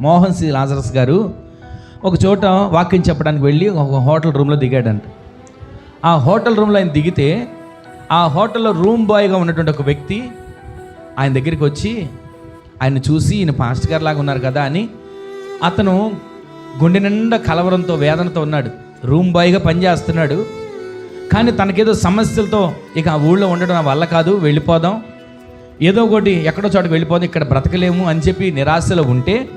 Mohan C Lazarus గారు ఒక చోట వాక్యం చెప్పడానికి వెళ్ళి ఒక హోటల్ రూమ్లో దిగాడంట. ఆ హోటల్ రూమ్లో ఆయన దిగితే ఆ హోటల్లో రూమ్ బాయ్గా ఉన్నటువంటి ఒక వ్యక్తి ఆయన దగ్గరికి వచ్చి ఆయన చూసి ఈయన పాస్టర్ గారు లాగా ఉన్నారు కదా అని అతను గుండె నిండా కలవరంతో వేదనతో ఉన్నాడు. రూమ్ బాయ్గా పనిచేస్తున్నాడు కానీ తనకేదో సమస్యలతో ఇక ఆ ఊళ్ళో ఉండడం నా వల్ల కాదు వెళ్ళిపోదాం. ఏదో ఒకటి ఎక్కడో చోటకి వెళ్ళిపోదాం ఇక్కడ బ్రతకలేము అని చెప్పి నిరాశలో ఉంటే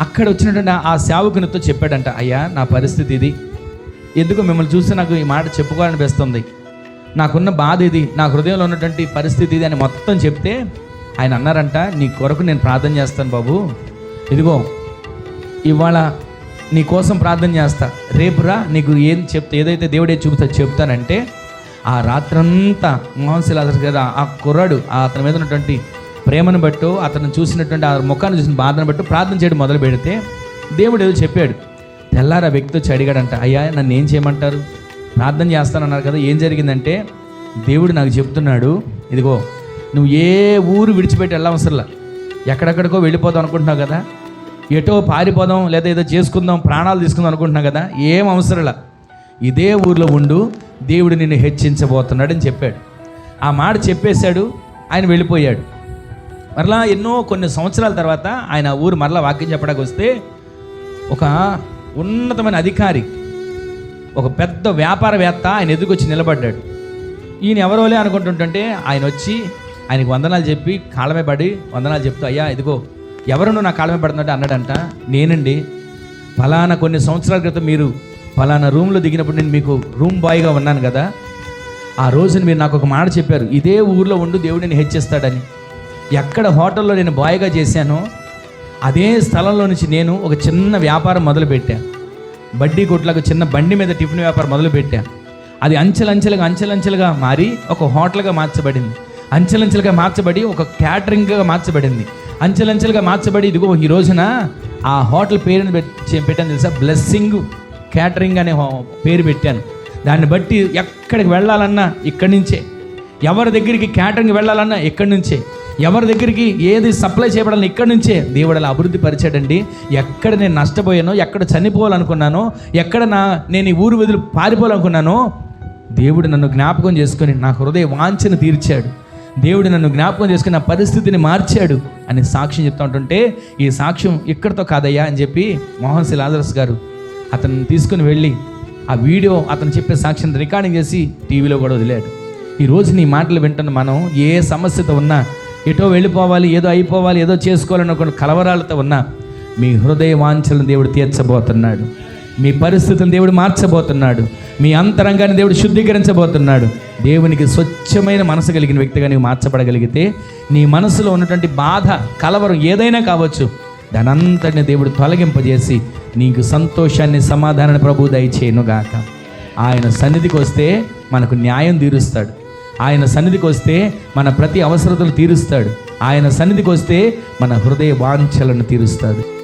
అక్కడ వచ్చినటువంటి ఆ సేవకునితో చెప్పాడంట అయ్యా నా పరిస్థితి ఇది. ఎందుకు మిమ్మల్ని చూస్తే నాకు ఈ మాట చెప్పుకోవాలనిపిస్తుంది. నాకున్న బాధ ఇది. నా హృదయంలో ఉన్నటువంటి పరిస్థితి ఇది అని మొత్తం చెప్తే ఆయన అన్నారంట నీ కొరకు నేను ప్రార్థన చేస్తాను బాబు. ఇదిగో ఇవాళ నీ కోసం ప్రార్థన చేస్తా. రేపురా నీకు ఏం చెప్తే ఏదైతే దేవుడే చూపుతా చెప్తానంటే ఆ రాత్రంతా మోహన్శిలాదర్ గారు ఆ కుర్రాడు ఆ అతని మీద ఉన్నటువంటి ప్రేమను బట్టు అతను చూసినటువంటి ఆ ముఖాన్ని చూసిన బాధను బట్టు ప్రార్థన చేయడం మొదలు పెడితే దేవుడు ఏదో చెప్పాడు. తెల్లారా వ్యక్తి వచ్చి అడిగాడంట అయ్యా నన్ను ఏం చేయమంటారు? ప్రార్థన చేస్తానన్నారు కదా ఏం జరిగిందంటే దేవుడు నాకు చెప్తున్నాడు ఇదిగో నువ్వు ఏ ఊరు విడిచిపెట్టి వెళ్ళవసరంలా. ఎక్కడెక్కడికో వెళ్ళిపోదాం అనుకుంటున్నావు కదా ఎటో పారిపోదాం లేదా ఏదో చేసుకుందాం ప్రాణాలు తీసుకుందాం అనుకుంటున్నావు కదా ఏం అవసరంలా. ఇదే ఊర్లో ఉండు దేవుడు నిన్ను హెచ్చించబోతున్నాడని చెప్పాడు. ఆ మాట చెప్పేశాడు ఆయన వెళ్ళిపోయాడు. మరలా ఎన్నో కొన్ని సంవత్సరాల తర్వాత ఆయన ఊరు మరలా వాక్యం చెప్పడానికి వస్తే ఒక ఉన్నతమైన అధికారి ఒక పెద్ద వ్యాపారవేత్త ఆయన ఎదురుకొచ్చి నిలబడ్డాడు. ఈయన ఎవరోలే అనుకుంటుంటే ఆయన వచ్చి ఆయనకి వందనాలు చెప్పి కాళ్ళమే పడి వందనాలు చెప్తూ అయ్యా ఇదిగో ఎవరు నా కాళ్ళమే పడుతుందంటే అన్నాడంట. నేనండి. ఫలానా కొన్ని సంవత్సరాల క్రితం మీరు ఫలానా రూమ్లో దిగినప్పుడు నేను మీకు రూమ్ బాయ్గా ఉన్నాను కదా. ఆ రోజున మీరు నాకు ఒక మాట చెప్పారు. ఇదే ఊర్లో ఉండు దేవుడు నేను హెచ్చిస్తాడని. ఎక్కడ హోటల్లో నేను బాయ్గా చేశానో అదే స్థలంలో నుంచి నేను ఒక చిన్న వ్యాపారం మొదలుపెట్టాను బడ్డీ కొట్లకు చిన్న బండి మీద టిఫిన్ వ్యాపారం మొదలుపెట్టాను అది అంచెలంచెలుగా అంచెలంచెలుగా మారి ఒక హోటల్గా మార్చబడింది. అంచెలంచెలుగా మార్చబడి ఒక క్యాటరింగ్గా మార్చబడింది. అంచెలంచెలుగా మార్చబడి ఇదిగో ఈ రోజున ఆ హోటల్ పేరుని పెట్టి పెట్టాను తెలుసా? బ్లెస్సింగ్ క్యాటరింగ్ అనే పేరు పెట్టాను. దాన్ని బట్టి ఎక్కడికి వెళ్ళాలన్నా ఇక్కడి నుంచే. ఎవరి దగ్గరికి క్యాటరింగ్ వెళ్ళాలన్నా ఇక్కడి నుంచే. ఎవరి దగ్గరికి ఏది సప్లై చేయబడాలని ఇక్కడి నుంచే దేవుడు అలా అభివృద్ధి పరిచాడండి. ఎక్కడ నేను నష్టపోయానో ఎక్కడ చనిపోవాలనుకున్నానో ఎక్కడ నా నేను ఈ ఊరు వదిలి పారిపోవాలనుకున్నానో దేవుడు నన్ను జ్ఞాపకం చేసుకొని నా హృదయ వాంఛను తీర్చాడు. దేవుడు నన్ను జ్ఞాపకం చేసుకుని నా పరిస్థితిని మార్చాడు అని సాక్ష్యం చెప్తా ఉంటుంటే ఈ సాక్ష్యం ఇక్కడితో కాదయ్యా అని చెప్పి మోహన్ సి. లాజరస్ గారు అతను తీసుకుని వెళ్ళి ఆ వీడియో అతను చెప్పే సాక్ష్యం రికార్డింగ్ చేసి టీవీలో కూడా వదిలాడు. ఈ నీ మాటలు వింటున్న మనం ఏ సమస్యతో ఉన్నా ఎటో వెళ్ళిపోవాలి ఏదో అయిపోవాలి ఏదో చేసుకోవాలని చేసుకోవాలనుకున్న కలవరాలతో ఉన్నా మీ హృదయ వాంఛలను దేవుడు తీర్చబోతున్నాడు. మీ పరిస్థితులను దేవుడు మార్చబోతున్నాడు. మీ అంతరంగాన్ని దేవుడు శుద్ధీకరించబోతున్నాడు. దేవునికి స్వచ్ఛమైన మనసు కలిగిన వ్యక్తిగా నీవు మార్చబడగలిగితే నీ మనసులో ఉన్నటువంటి బాధ కలవరం ఏదైనా కావచ్చు దానంతటిని దేవుడు తొలగింపజేసి నీకు సంతోషాన్ని సమాధానాన్ని ప్రభు దయచేయనుగాక. ఆయన సన్నిధికి వస్తే మనకు న్యాయం తీరుస్తాడు. ఆయన సన్నిధికి వస్తే మన ప్రతి అవసరతలు తీరుస్తాడు. ఆయన సన్నిధికి వస్తే మన హృదయ వాంఛలను తీరుస్తాడు.